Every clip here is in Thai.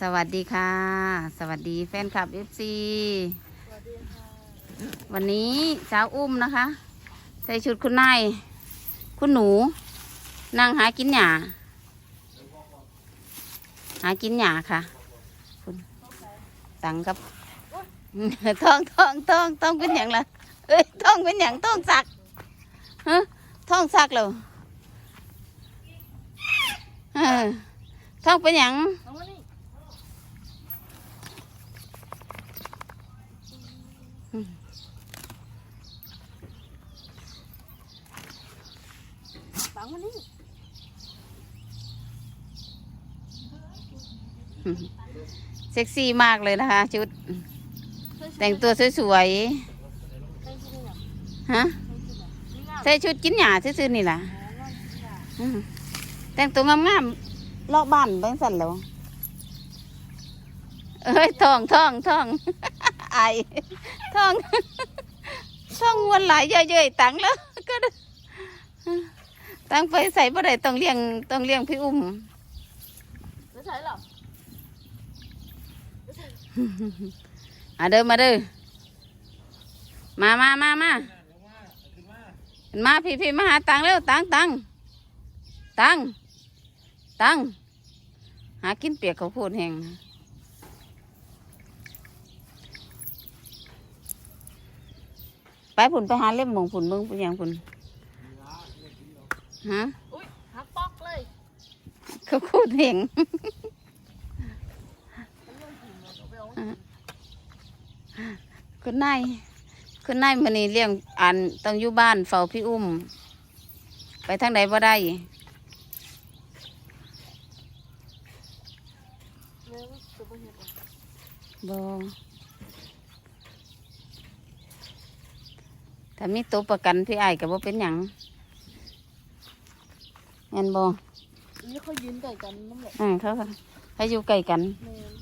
สวัสดีค่ะ สวัสดีแฟนคลับ FC วันนี้สาวอุ้มนะคะ ใส่ชุดคุณนายคุณหนู นั่งหากินหญ้าหากินหญ้าค่ะคุณตังกับท้องท้องท้องท้องเป็นอย่างละเอ้ยท้องเป็นอย่างท้องสักฮะท้องสักแล้วเออท้องเป็นอย่างามานี่ปังมานี่เซ็กซี่มากเลยนะคะ ชุด แต่งตัวสวยใส่ชุดนี่น่ะๆฮะใส่ชุดน่ะนี่งามใส่ชุดกินหยาซื่อๆนี่ล่ะอ๋องามจริงอะอืมแต่งตัวงามๆเลาะบ้านเบิ่งสั่นแล้วเอ้ยทองทองทองไอายทองทองมวนหลายเยอะๆตังแล้วก็ได้ ตังไปใส่บ่ได้ต้องเลี้ยงต้องเลี้ยงพี่อุ้มไม่ใช่หรออะเดินมาเด้อมามามามามาพี่พี่มาหาตังเร็วตังตังตังตังหากินเปียกเขาวโพดแห้งนะไปผุนไปหาเล่มหมองผุนมึงไปยังผุน ฮะอุ้ยหักปอกเลย เขาโคตรแห้งมันเรื่องจริงเลยเอาไปเอาคุณนายคุณนายมันนี่เลี้ยงอันต้องอยู่บ้านเฝ้าพี่อุ้ม ไปทางใดบ่ได้เนื้อตัวบ่เห็นอะบ่ถ้ามีตัวประกันพี่ไอ้ายก็บ่เป็นหยัง แม่นบ่นี่เขายืนไก่กันน้ำเหลวอ่าเขาก็ให้อยู่ใกล้กันเมน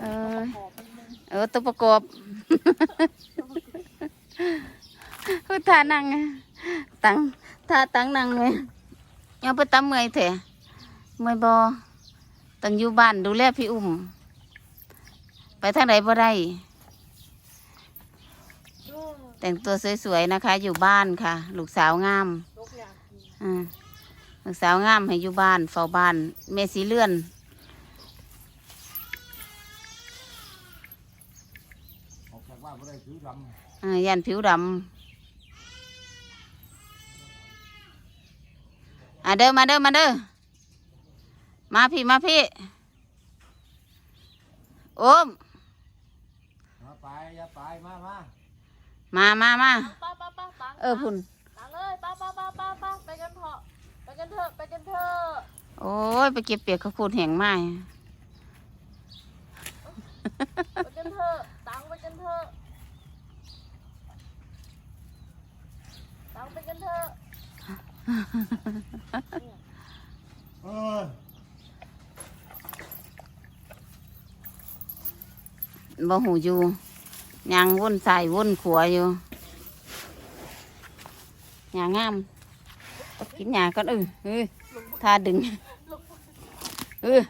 เอ้ยขอบมันมึงเออตัวประกอบพูดท่านั่งอะตังท่าตังนั่งเลยยังไปตำเมื่อยเถอะเมื่อยบอต้องอยู่บ้านดูแลพี่อุ้ม ไปทางไหนบ่ได้โอ้แต่งตัวสวยๆนะคะ อยู่บ้านค่ะ ลูกสาวงามยกอยากกินอ่า ลูกสาวงามให้อยู่บ้านเฝ้าบ้านเมสีเลื่อน ออกจากบ้านไม่ได้ผิวดอ่ายันผิวดำอะเดินมาเดินมาเด้อมาพี่มาพี่โอมำมาไปอย่าไปมามามามามาป้าป้าป้าตังเออพุ่นตังเลยป้าป้าป้าป้าป้าไปกันเถอะไป กันเถอะไปกันเถอะโอ้ยไปเก็บเปียกข้าวโพดแห้งไม้ไปกันเถอะตังไปกันเถอะตังไปกันเถอะเออบ่หูอยู่ยางวนใส่วนขัวอยู่ยางงาม กินยาก่อนเออเออท่าดึงเออ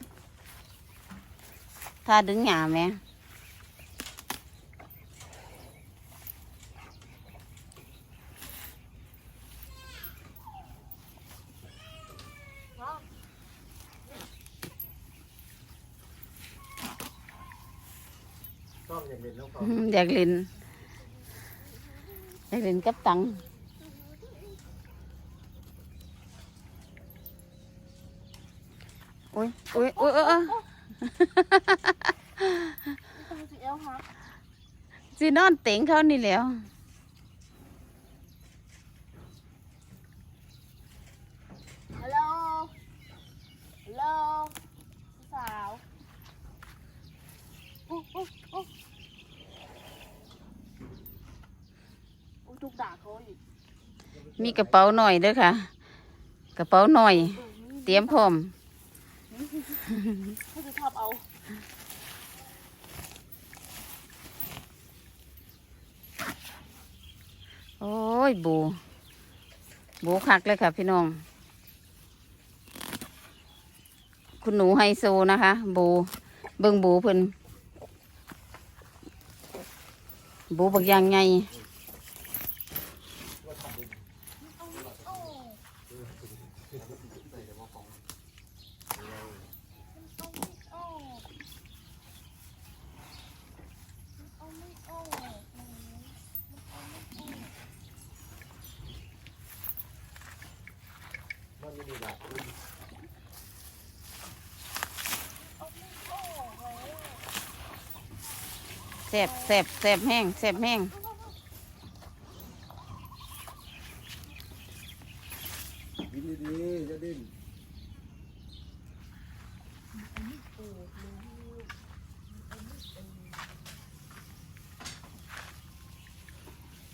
ท่าดึงหยาแม่ชอบอย่างเด่นแล้วก็อืมอยากเล่นอยากเล่นกับตัง อ้ยโอ้ยโอ้ยเออเออตังสิเอลฮักสินอนเต็งเขานี่แหล้วฮัลโหลฮัลโหลสาวโอ้โอ้โอ้โอ้ทุกด่าเขาอีกมีกระเป๋าหน่อยเด้อค่ะ กระเป๋าหน่อยเออนี่เตรียมพร้อม เขาจะทับเอาโอ้ยบูบูคักเลยค่ะ พี่น้อง คุณหนูไฮโซนะคะ บูเบิ่งบูเพิ่นบูบักยางไง แบบแสบแสบแสบแห้งแสบแห้งกินดีๆจะดิ้น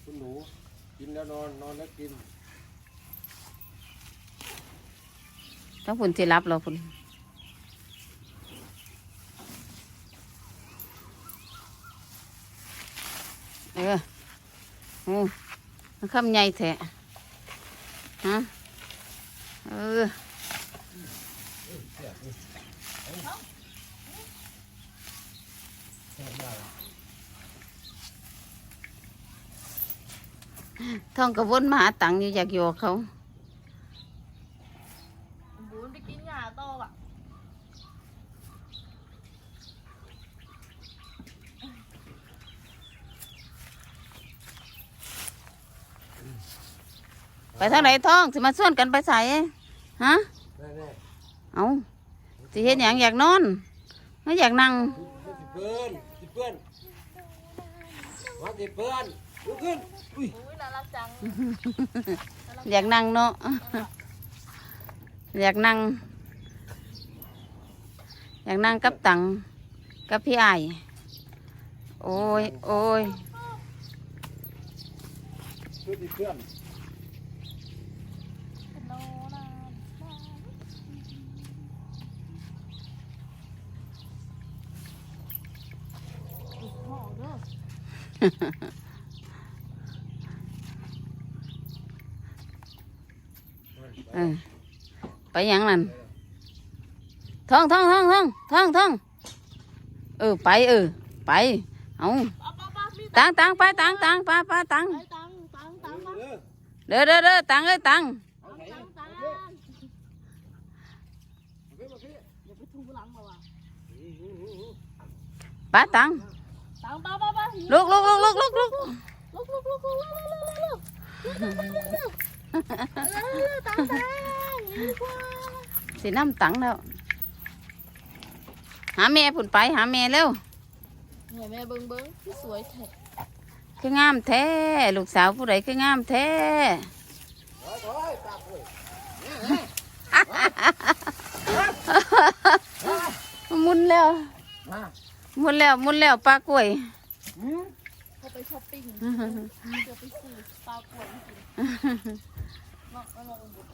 คุณหนูกินแล้วนอน นอนแล้วกิน ต้องพุ่นสิรับเราพุ่นเออโอ้มันคำใหญ่แท้ฮะเออท่องกระวนมาหาตังอยู่อยากอยู่กับเขา บุญไปกินหญ้าโตอะ ไปทางไหนท่องสิมาส่วนกันไปใส่ฮะแน่เอาสิเห็นอย่างอยากนอนไม่อยากนั่งๆสิเพื่อนสิเพื่อนมาสิเพื่อนลุกขึ้นอุ้ยอุ้ยน่ารักจังอยากนั่งเนาะอยากนั่ง อยากนั่งกับตังกับพี่ไอายโอ้ยโอ้ยเพื่อน ừ. phải dặn lành. Thân thân thân thân thân thân. Ừ phải ừ phải. Không. Tăng tăng phải tăng tăng phải phải tăng đưa đưa đưa tăng ơi tăng bá tăng tăng bao bao เออไปเอาป้าป้าป้ามีตังตังไปตังตังไปไปตังไปตังตังตังมาเด้อเด้อเด้อเด้อตังเอ้ยตังเอาไหนตังเอาตังเพื่อนมาพี่อย่าไปถูหลังมาว่ะอืมอืมอืมอืมไปตังตังป้าป้าป้าลุกลุกลุกลุกลุกลุกลุกลุกลุกลุกลุกลุกลุกลุกลุกลุกตังตังดีกว่าสีน้ำตังแล้วหาแม่ผุนไปหาแม่เร็วเห็นแม่เบิ้งเบิ้งที่สวยแท้คืองามแท้ลูกสาวผู้ใดคืองามแท้ถอยถอยตาป่วยหมุนแล้วมาหมุนแล้วหมุนแล้วปลากล้วยอืม เขาไปช้อปปิ้งจะไปซื้อปลาป่วนกินเนาะแล้วน้องอุ้มบุญ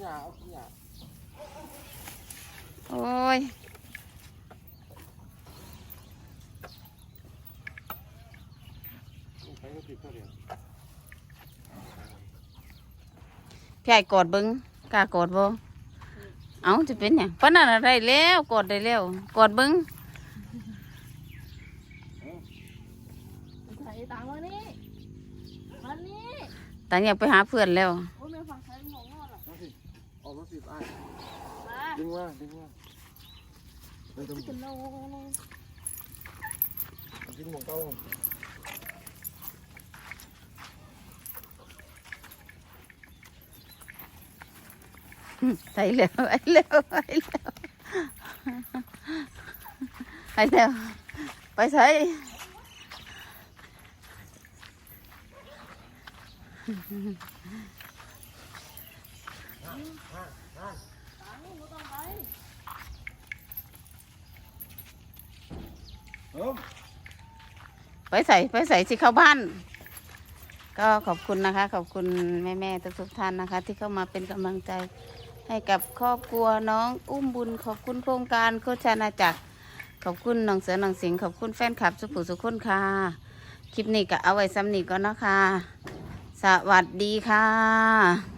หยาเอาหยาโอ้ยไปก็ติดก็เดียวพี่ไอ้กอดเบิ้งกล้ากอดบ่ เอาจะเป็นหยังปานนั้นอะไรแล้วกอดได้แล้วกอดเบิ้ง ใส่ตังมานี่มานี่ ตังอยากไปหาเพื่อนแล้วโอ้ยแม่ฟังใช้หมองอดอะมาสิออกมาสิอ้ายมาดึงมาดึงมาไม่ต้องจะนอนดึงหมองเต้าไปแล้วไปแล้วไปแล้วไปแล้วไปใส่ ตัง ไปใส่ไปใส่สิเข้าบ้าน ก็ขอบคุณนะคะ ขอบคุณแม่แม่ๆทุกๆท่านนะคะ ที่เข้ามาเป็นกำลังใจให้กับครอบครัวน้องอุ้มบุญ ขอบคุณโครงการโคชานาจักรขอบคุณน้องเสือน้องสิงขอบคุณแฟนคลับสุขุสุขคนค่ะ คลิปนี้ก็เอาไว้ซ้ำนี้ก่อนนะคะ สวัสดีค่ะ